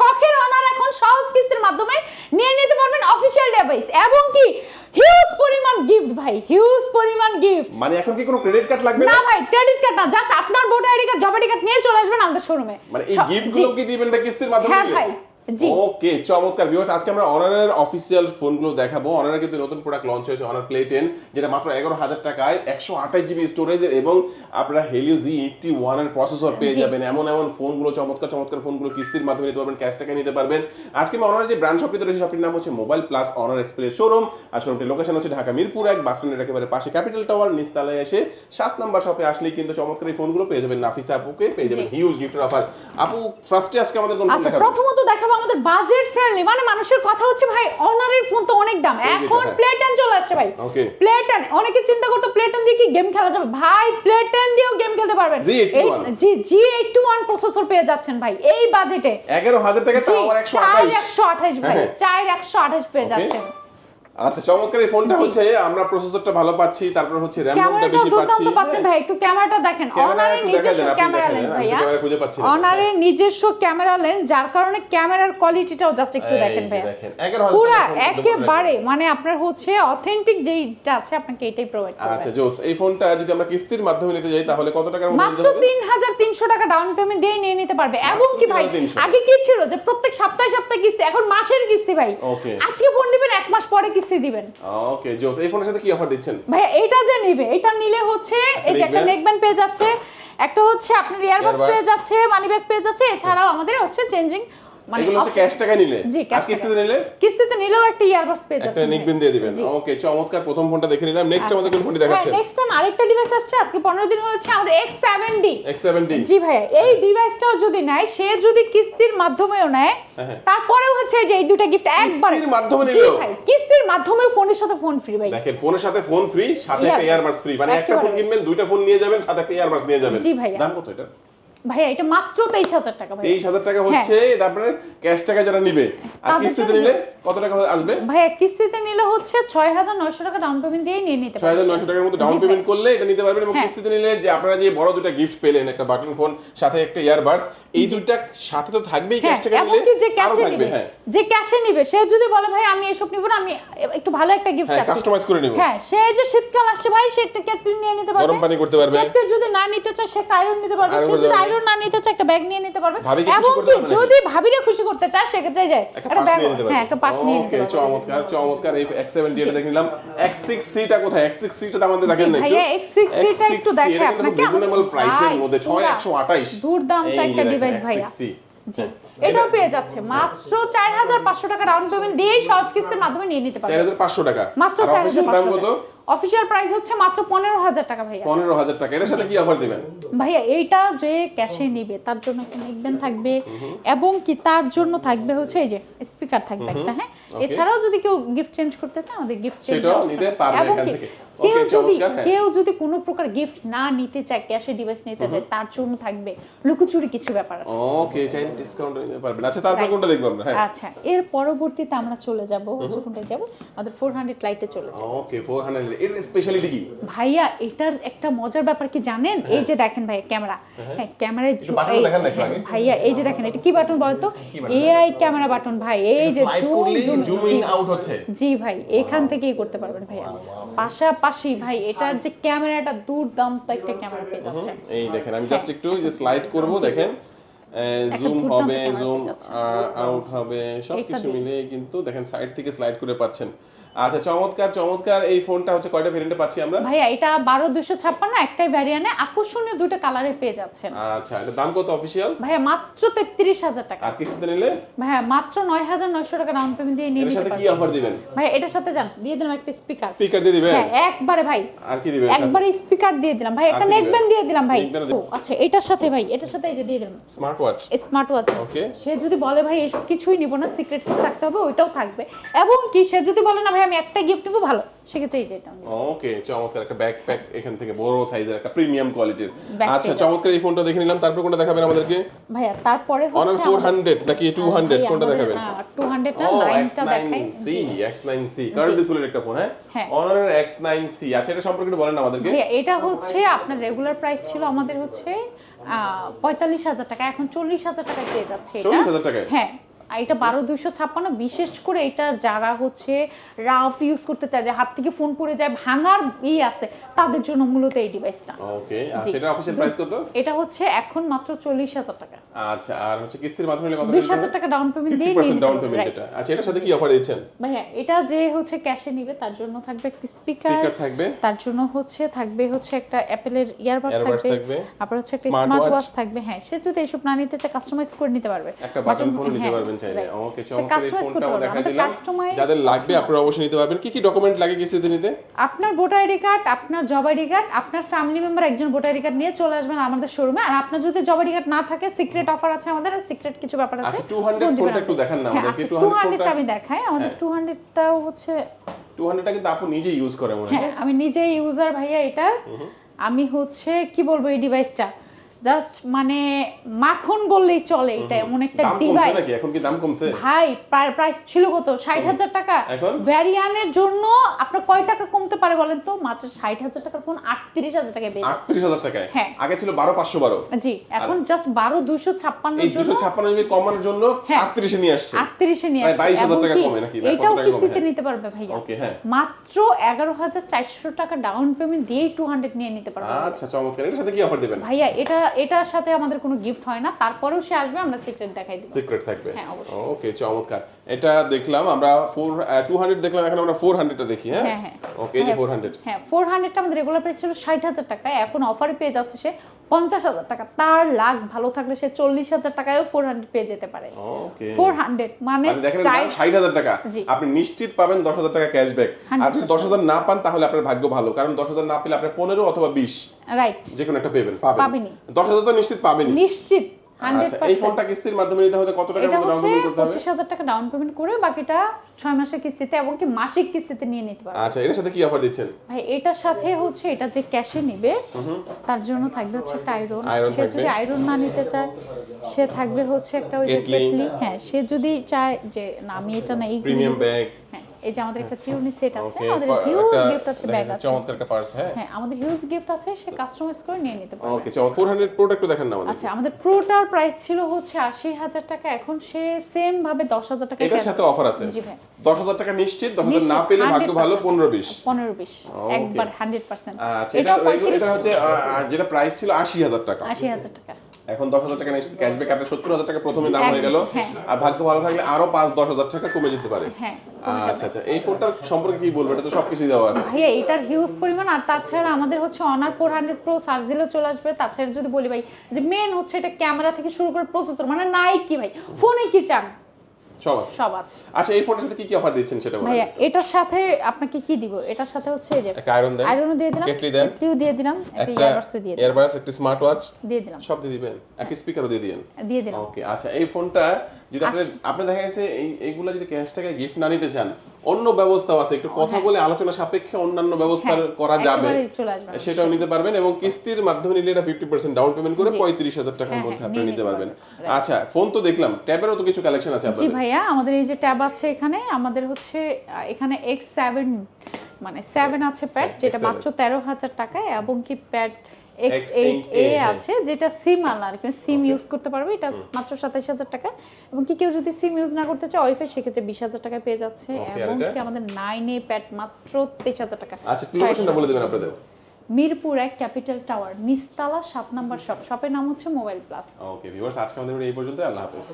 শখের অনার এখন সহজ কিস্তির মাধ্যমে নিয়ে নিতে পারবেন অফিসিয়াল ডিভাইস এবং কি? হিউজ পরিমাণ গিফট ভাই হিউজ পরিমাণ গিফট মানে এখন কি কোনো ক্রেডিট কার্ড লাগবে না ভাই ক্রেডিট কার্ড না জাস্ট আপনার voter ID card job ID card নিয়ে চলে আসবেন আমাদের শোরুমে মানে এই গিফটগুলো কি দিবেন কিস্তির মাধ্যমে হ্যাঁ ভাই। ওকে চমৎকার ভিউয়ার্স আজকে আমরা অনারের অফিসিয়াল ফোনগুলো দেখাবো। অনারের কিন্তু নতুন প্রোডাক্ট লঞ্চ হয়েছে অনার প্লে টেন যেটা মাত্র এগারো হাজার টাকায় একশো আঠাশ জিবি স্টোরেজের এবং আপনারা হেলিও জি এইটটি ওয়ানের প্রসেসর পেয়ে যাবেন। এমন এমন ফোনগুলো চমৎকার চমৎকার ফোনগুলো কিস্তির মাধ্যমে নিতে পারবেন ক্যাশ টাকা নিতে পারবেন। আজকে আমি অনারের যে ব্র্যান্ড শপটিতে রয়েছে শপটির নাম হচ্ছে mobile plus Honor express showroom আর শোরুমটির লোকেশন হচ্ছে ঢাকা মিরপুর এক বাস স্ট্যান্ডের একেবারে পাশে ক্যাপিটাল টাওয়ার নিচতলায় এসে সাত নাম্বার শপে আসলেই কিন্তু চমৎকার এই ফোনগুলো পেয়ে যাবেন। নাফিসা আপুকে পেয়ে যাবেন। হিউজ গিফটের অফার আপু ফার্স্টে আজকে আমাদের কোন ফোন আচ্ছা প্রথমত দেখাবো আমাদের বাজেট ফ্রেন্ডলি মানে মানুষের কথা হচ্ছে ভাই অনারের ফোন তো অনেক দাম। এখন প্লেটেন চলে আসছে ভাই। ওকে প্লে অনেকে চিন্তা করতো প্লেটেন দিয়ে কি গেম খেলা যাবে? ভাই প্লেটেন দিয়েও গেম খেলতে পারবেন। G G eighty one processor পেয়ে যাচ্ছেন ভাই। এই বাজেটে এগারো হাজার টাকা তাও আবার একশো আঠাশ। ভাই। হ্যাঁ। চার একশো আঠাশ পেয়ে যাচ্ছেন। আচ্ছা চমৎকার এই ফোনটা হচ্ছে আমরা প্রসেসরটা ভালো পাচ্ছি তারপর হচ্ছে র্যাম রোমটা বেশি পাচ্ছি। পাচ্ছেন ভাই একটু ক্যামেরাটা দেখেন। দেখা নিজস্ব ক্যামেরা লেন্স ভাইয়া। ক্যামেরা খুঁজে পাচ্ছি না। অনারের নিজস্ব ক্যামেরা লেন্স যার কারণে ক্যামেরার কোয়ালিটিটাও জাস্ট একটু দেখেন 11,000 পুরা একেবারে মানে আপনার হচ্ছে অথেন্টিক আছে আপনাকে এটাই প্রোভাইড আচ্ছা জোস এই ফোনটা যদি আমরা কিস্তির মাধ্যমে নিতে যাই তাহলে কত টাকার মধ্যে মাত্র নিতে হবে? তিন হাজার তিনশো টাকা ডাউন পেমেন্ট দিয়ে নিয়ে নিতে পারবে। এবং কি ভাই 3,300 আগে কি ছিল যে প্রত্যেক সপ্তাহে সপ্তাহে কিস্তি এখন মাসের কিস্তি ভাই। আজকে ফোন দিবেন এক মাস পরে কিস্তি দিবেন। ওকে জোস এই ফোনের সাথে কি অফার দিচ্ছেন? ভাইয়া এইটা যে নিবে এটা নিলে হচ্ছে এই যে একটা? নেকব্যান্ড পেয়ে যাচ্ছে একটা হচ্ছে আপনার ইয়ারবাস? পেয়ে যাচ্ছে মানি ব্যাগ পেয়ে যাচ্ছে এছাড়াও আমাদের হচ্ছে চেঞ্জিং মানে এগুলো হচ্ছে ক্যাশ টাকা নিলে? আর কিস্তিতে নিলে? কিস্তিতে নিলেও একটা ইয়ারবাস পেয়ে একটা দিয়ে দিবেন। ওকে চমৎকার প্রথম ফোনটা দেখে নিলাম। নেক্সট আমাদের কোন ফোনটি দেখাচ্ছেন নেক্সট টাইম আরেকটা ডিভাইস আসছে আজকে 15 দিন হয়েছে আমাদের X70 X70 জি ভাইয়া এই ডিভাইসটাও যদি নেয় সে যদি কিস্তির মাধ্যমেও নেয় হ্যাঁ। তারপরেও হচ্ছে যে এই দুটো গিফট একবার কিস্তির মাধ্যমে নিলেও? মাধ্যমেও ফোনের সাথে ফোন ফ্রি ভাই। দেখেন ফোনের সাথে ফোন ফ্রি সাথে একটা। ইয়ারবাডস ফ্রি মানে একটা ফোন কিনবেন দুইটা ফোন নিয়ে যাবেন সাথে একটা ইয়ারবাডস নিয়ে যাবেন। জি ভাই দাম কত এটা? ভাইয়া এটা মাত্র 23000 টাকা ভাই তেইশ হাজার টাকা হচ্ছে এটা আপনার ক্যাশ টাকা যারা নিবে আর হ্যাঁ। কিস্তিতে নিলে কত টাকা আসবে? ভাইয়া কিস্তিতে নিলে হচ্ছে 6900 টাকা ডাউন পেমেন্ট দিয়ে নিয়ে নিতে ছয় হাজার নয়শো টাকার মতো ডাউন পেমেন্ট করলে এটা নিতে পারবেন এবং হ্যাঁ। কিস্তিতে নিলে যে আপনারা যে বড় দুটা গিফট পেলেন একটা বাটন ফোন সাথে একটা ইয়ারবাডস এই দুইটা সাথে তো থাকবেই হ্যাঁ ক্যাশ টাকা নিলে এমনকি যে ক্যাশে নিবে হ্যাঁ। যে ক্যাশে নিবে সে যদি বলে ভাই আমি এসব নিব না আমি একটু ভালো একটা গিফট হ্যাঁ চাচ্ছি। কাস্টমাইজ করে নিব। হ্যাঁ সে যে শীতকাল আসছে ভাই সে একটা কেটলি নিয়ে নিতে পারবে। গরম পানি করতে পারবে। কেটলি যদি না নিতে চায় সে আয়রন নিতে পারবে। সে যদি আয়রন না নিতে চায় একটা ব্যাগ নিয়ে নিতে পারবে। এবং যদি ভাবিরে খুশি করতে চায় সেক্ষেত্রে যায়। একটা ব্যাগ হ্যাঁ একটা পার্স নিয়ে নিতে পারবে। চমৎকার চমৎকার। এই X70 এটা দেখে নিলাম। X6C টা কোথায়? X6C টা আমাদের দেখেন না ভাইয়া, X6C টা একটু দেখাই আপনাকে। রিজনেবল প্রাইসের মধ্যে 6128 দুর্দান্ত একটা ডিভাইস ভাইয়া। জি এটাও পেয়ে যাচ্ছে। মাত্র চার হাজার পাঁচশো টাকা ডাউন পেমেন্ট দিয়েই সহজ কিস্তির মাধ্যমে নিয়ে নিতে পারবে। 4500 টাকা। মাত্র আর চার দাম কত? অফিসিয়াল প্রাইস হচ্ছে মাত্র পনেরো হাজার টাকা ভাইয়া। 15000 টাকা। এটার সাথে কি অফার দিবেন? ভাইয়া এইটা যে ক্যাশে নেবে তার জন্য একটা নেকবেন থাকবে এবং কি তার জন্য থাকবে হচ্ছে এই যে স্পিকার থাকবে একটা হ্যাঁ? এছাড়াও যদি কেউ গিফট চেঞ্জ করতে চায় আমাদের গিফট চেঞ্জ নিতে পারবে এখান থেকে। কেউ যদি হ্যাঁ। কেউ যদি কোনো প্রকার গিফট না নিতে চায় ক্যাশে ডিভাইস নিতে চায় তার জন্য থাকবে লুকোচুরি কিছু ব্যাপার আছে। ওকে চাইলে ডিসকাউন্ট নিতে পারবেন। আচ্ছা তারপর কোনটা দেখব আমরা? হ্যাঁ। আচ্ছা এর পরবর্তীতে আমরা চলে যাব হচ্ছে কোনটায় যাব? আমাদের ফোর হান্ড্রেড লাইটে চলে যাব। ওকে 400 এর স্পেশালিটি কি? ভাইয়া এটার একটা মজার ব্যাপার কি জানেন? এই যে দেখেন ভাইয়া ক্যামেরা। হ্যাঁ। ক্যামেরায় একটু ভাইয়া এই যে দেখেন এটা কি বাটন বলতো? এআই ক্যামেরা বাটন ভাই। এই যে জুম ইন আউট হচ্ছে। জি ভাই এখান থেকেই করতে পারবেন ভাইয়া। পাশাপাশি ভাই এটার যে ক্যামেরাটা দুর্দান্ত একটা ক্যামেরা পেয়ে যাচ্ছে। এই দেখেন আমি জাস্ট একটু যে স্লাইড করব দেখেন। জুম হবে জুম আউট হবে সবকিছু মিলে কিন্তু দেখেন সাইড থেকে স্লাইড করে পাচ্ছেন। আচ্ছা চমৎকার চমৎকার। এই ফোনটা হচ্ছে কয়টা ভেরিয়েন্টে পাচ্ছি আমরা? ভাইয়া এটা বারো দুশো ছাপ্পান্ন একটাই ভ্যারিয়ানে আকর্ষণীয় দুটো কালারে পেয়ে যাচ্ছেন। আচ্ছা এটা দাম কত অফিসিয়াল ভাইয়া মাত্র তেত্রিশ হাজার টাকা। আর কিস্তিতে নিলে? ভাইয়া মাত্র নয় হাজার নয়শো টাকা ডাউন পেমেন্ট দিয়ে নিয়ে এর নিতে সাথে কি অফার দিবেন? ভাই এটার সাথে যান দিয়ে দিলাম একটা স্পিকার স্পিকার দিয়ে দিবেন? হ্যাঁ একবারে ভাই। আর কি দিবেন একবারে স্পিকার দিয়ে দিলাম। ভাই একটা কি দিবেন? নেকব্যান্ড দিয়ে দিলাম ভাই। আচ্ছা এটার সাথে ভাই এটার সাথে এই যে দিয়ে দিলাম। Smart watch smart watch Okay. সে যদি বলে ভাই এসব কিছুই নিব না সিক্রেট থাকতে হবে ওইটাও থাকবে। এবং কি সে যদি বলে না ভাই আমি একটা গিফট নিবো ভালো। সেক্ষেত্রে এই যে এটা নিবো। ওকে চমৎকার। একটা ব্যাকপ্যাক এখান থেকে বড় সাইজের একটা প্রিমিয়াম কোয়ালিটির আচ্ছা চমৎকার এই ফোনটা দেখে নিলাম। তারপর কোনটা দেখাবেন আমাদেরকে? ভাইয়া তারপরে হচ্ছে আমাদের- 400 নাকি 200 কোনটা দেখাবেন? না 200 না ও 9টা দেখাই। X9C X9C কারেন্ট ডিসপ্লের একটা ফোন হ্যাঁ? হ্যাঁ। অনারের X9C আচ্ছা এটা সম্পর্কে একটু বলেন আমাদেরকে। ভাইয়া এটা হচ্ছে আপনার রেগুলার প্রাইস ছিল আমাদের হচ্ছে পঁয়তাল্লিশ হাজার টাকা এখন চল্লিশ হাজার টাকায় পেয়ে যাচ্ছে এটা। 40,000 টাকায়? হ্যাঁ। আর এটা বারো দুইশো ছাপ্পান্ন বিশেষ করে এটা যারা হচ্ছে রাফ ইউজ করতে চায় যে হাত থেকে ফোন পড়ে যায় ভাঙার ই আছে তাদের জন্য মূলত এই ডিভাইসটা ওকে আর জি। সেটা অফিসিয়াল প্রাইস কত? এটা হচ্ছে এখন মাত্র চল্লিশ হাজার টাকা। আচ্ছা আর হচ্ছে কিস্তির মাধ্যমে কত বিশ হাজার টাকা ডাউন পেমেন্ট দিয়ে নিয়ে 50% ডাউন পেমেন্ট এটা। আচ্ছা এটার সাথে কি অফার দিচ্ছেন ভাইয়া এটা যে হচ্ছে ক্যাশে নিবে তার জন্য থাকবে একটি স্পিকার স্পিকার থাকবে। তার জন্য হচ্ছে থাকবে হচ্ছে একটা অ্যাপেলের ইয়ারবাডস থাকবে। তারপর হচ্ছে একটা স্মার্ট ওয়াচ থাকবে হ্যাঁ। সে যদি এসব না নিতে চায় কাস্টমাইজ করে নিতে পারবে। একটা বাটন ফোন নিতে হ্যাঁ, পারবেন চাইলে। ওকে চমৎকার এই ফোনটাও দেখা দিলাম। যাদের লাগবে আপনারা অবশ্যই নিতে পারবেন। কি কি ডকুমেন্ট লাগে কিস্তিতে নিতে? আপনার ভোটার আইডি কার্ড আপনার জব আইডি কার্ড আপনার ফ্যামিলি মেম্বার একজন ভোটার আইডি কার্ড নিয়ে চলে আসবেন আমাদের শোরুমে আর আপনার যদি জব আইডি কার্ড না থাকে সিক্রেট অফার আছে আমাদের সিক্রেট কিছু ব্যাপার আছে। আচ্ছা, 200 ফোনটা একটু। দেখান না হ্যাঁ, আমাদেরকে, আচ্ছা, 200 200 টা ফোনটা- আমি দেখাই। আমাদের হ্যাঁ। 200 টাও হচ্ছে 200 টা কিন্তু আপু নিজে ইউজ করে মনে হয়। হ্যাঁ আমি নিজে ইউজার ভাইয়া এটার। আমি হচ্ছে কি বলব এই ডিভাইসটা জাস্ট মানে মাখন বললেই চলে এটা এমন একটা ডিভাইস নাকি এখন কি দাম কমছে ভাই প্রাইস ছিল কত ষাট হাজার টাকা এখন? ভ্যারিয়ানের জন্য আপনার কয় টাকা কমতে পারে বলেন তো মাত্র ষাট হাজার টাকার ফোন আটত্রিশ হাজার টাকায় পেয়ে যাচ্ছে। আটত্রিশ হাজার টাকায় হ্যাঁ। আগে ছিল বারো পাঁচশো বারো জি এখন জাস্ট বারো দুশো ছাপ্পান্ন এই দুশো ছাপ্পান্ন জিবি কমানোর জন্য হ্যাঁ। আটত্রিশে নিয়ে আসছে আটত্রিশে নিয়ে প্রায় আসছে। 22,000 টাকা কমে নাকি? কত এটাও? কিস্তিতে হ্যাঁ। নিতে পারবে ভাইয়া ওকে হ্যাঁ মাত্র এগারো হাজার চারশো টাকা ডাউন পেমেন্ট দিয়েই টু হান্ড্রেড নিয়ে নিতে পারবে আচ্ছা চমৎকার এটার সাথে কি অফার দিবেন ভাইয়া এটা এটার সাথে আমাদের কোনো গিফট হয় না। তারপরেও সে আসবে আমরা সিক্রেট দেখাই দিই সিক্রেট থাকবে। হ্যাঁ। ওকে চমৎকার। এটা দেখলাম আমরা ফোর টু হান্ড্রেড দেখলাম এখন আমরা 400 টা দেখি হ্যাঁ? হ্যাঁ, হ্যাঁ। ওকে এই যে ফোর হান্ড্রেড হ্যাঁ 400 টা আমাদের রেগুলার প্রাইস ছিল ষাট হাজার টাকা। এখন অফারে পেয়ে যাচ্ছে সে পঞ্চাশ হাজার টাকা। তার লাখ ভালো থাকলে সে চল্লিশ হাজার টাকায়ও ফোর হান্ড্রেড পেয়ে যেতে পারে। ফোর হান্ড্রেড মানে মানে ষাট হাজার টাকা। আপনি নিশ্চিত পাবেন দশ হাজার টাকা ক্যাশব্যাক আর যদি দশ হাজার না পান তাহলে আপনার ভাগ্য ভালো। কারণ দশ হাজার না পেলে আপনি পনেরো অথবা বিশ রাইট যে কোনো একটা পেবেন। পাবেন দশ হাজার তো নিশ্চিত পাবেন নিশ্চিত। এই ফোনটা কিস্তির মাধ্যমে নিতে হলে কত টাকা ডাউন পেমেন্ট করতে হবে? পঁচিশ হাজার টাকা ডাউন পেমেন্ট করে বাকিটা ছয় মাসের কিস্তিতে এবং কি মাসিক কিস্তিতে নিয়ে নিতে পারবে। আচ্ছা এর সাথে কি অফার দিচ্ছেন? ভাই এটার সাথে হচ্ছে এটা যে ক্যাশে নিবে তার জন্য থাকবে হচ্ছে একটা আয়রন সে যদি আয়রন না নিতে চায় সে থাকবে হচ্ছে একটা ওই যে কেটলি। হ্যাঁ সে যদি চায় যে না আমি এটা না এই প্রিমিয়াম ব্যাগ এই যে আমাদের একটা চিরুনি সেট আছে আমাদের হিউজ গিফট আছে ব্যাগ আছে। চমৎকার একটা পার্স হ্যাঁ। হ্যাঁ আমাদের হিউজ গিফট আছে সে কাস্টমাইজ করে নিয়ে নিতে পারবে। ওকে চমৎকার। ফোর হান্ড্রেড প্রোডাক্ট দেখান না আমাদের। আচ্ছা আমাদের প্রোটার প্রাইস ছিল হচ্ছে আশি হাজার টাকা এখন সে সেম ভাবে দশ হাজার টাকা এটার সাথে অফার আছে। জি ভাই। দশ হাজার টাকা নিশ্চিত দশ হাজার না পেলে ভাগ্য ভালো পনেরো বিশ। পনেরো বিশ Okay. একবার হান্ড্রেড পার্সেন্ট আচ্ছা এটা এটা হচ্ছে যেটা প্রাইস ছিল আশি হাজার টাকা। আশি হাজার টাকা। এখন দশ হাজার টাকা নিশ্চিত ক্যাশব্যাক আপনার সত্তর হাজার টাকা প্রথমে দাম হয়ে গেল। হ্যাঁ। আর ভাগ্য ভালো থাকলে আরও পাঁচ দশ হাজার টাকা কমে যেতে পারে। হ্যাঁ আচ্ছা আচ্ছা এই ফোনটার সম্পর্কে কি বলব? এটা তো সবকিছুই দেওয়া আছে। ভাইয়া এটার হিউজ পরিমাণ আর তাছাড়া আমাদের হচ্ছে Honor four hundred pro search দিলেও চলে আসবে। তাছাড়া যদি বলি ভাই যে মেন হচ্ছে এটা ক্যামেরা থেকে শুরু করে প্রসেসর মানে নাই কি ভাই ফোনে কি চান? সব আছে? সব আছে। আচ্ছা এই ফোনের সাথে কি কি অফার দিচ্ছেন সেটা বলেন ভাইয়া এটার সাথে আপনাকে কি দিব? এটার সাথে হচ্ছে এই যে একটা আয়রন দেন আয়রনও দিয়ে দিলাম কেটলি দেন কেটলিও দিয়ে দিলাম একটা একটা ইয়ারবাডসও দিয়ে দিলাম। ইয়ারবাডস একটা স্মার্ট ওয়াচ দিয়ে দিলাম। সব দিয়ে দিবেন এক স্পিকারও দিয়ে দিবেন দিয়ে দিলাম। ওকে আচ্ছা এই ফোনটা যদি আপনি আপনি দেখা গেছে এই এইগুলো যদি ক্যাশ টাকা গিফট না নিতে চান অন্য ব্যবস্থাও আছে। একটু কথা বলে আলোচনা সাপেক্ষে অন্যান্য ব্যবস্থা হ্যাঁ, করা যাবে। সেটাও নিতে পারবেন এবং কিস্তির মাধ্যমে নিলে এটা ফিফটি পার্সেন্ট ডাউন পেমেন্ট করে পঁয়ত্রিশ হাজার টাকার হ্যাঁ, মধ্যে হ্যাঁ, আপনি নিতে পারবেন। আচ্ছা ফোন তো দেখলাম। ট্যাবেরও তো কিছু কালেকশন আছে জি ভাইয়া আমাদের এই যে ট্যাব আছে এখানে আমাদের হচ্ছে এখানে এক্স সেভেন মানে সেভেন আছে প্যাড হ্যাঁ, যেটা মাত্র তেরো হাজার টাকায় এবং কি প্যাড এক্স X8A এইট এ। আছে যেটা সিম আলা আর কি সিম ইউজ করতে পারবে এটা মাত্র সাতাইশ হাজার টাকা। এবং কি কেউ যদি সিম ইউজ না করতে চায় ওয়াইফাই সেক্ষেত্রে বিশ হাজার টাকায় পেয়ে যাচ্ছে এবং কি আমাদের নাইন এ প্যাড মাত্র তেইশ হাজার টাকা। আচ্ছা লোকেশনটা বলে দেবেন আপনাদের। মিরপুর এক ক্যাপিটাল টাওয়ার নিস্তালা সাত নাম্বার শপ শপের নাম হচ্ছে মোবাইল প্লাস। ওকে ভিউয়ার্স আজকে আমাদের এই পর্যন্ত আল্লাহ হাফেজ।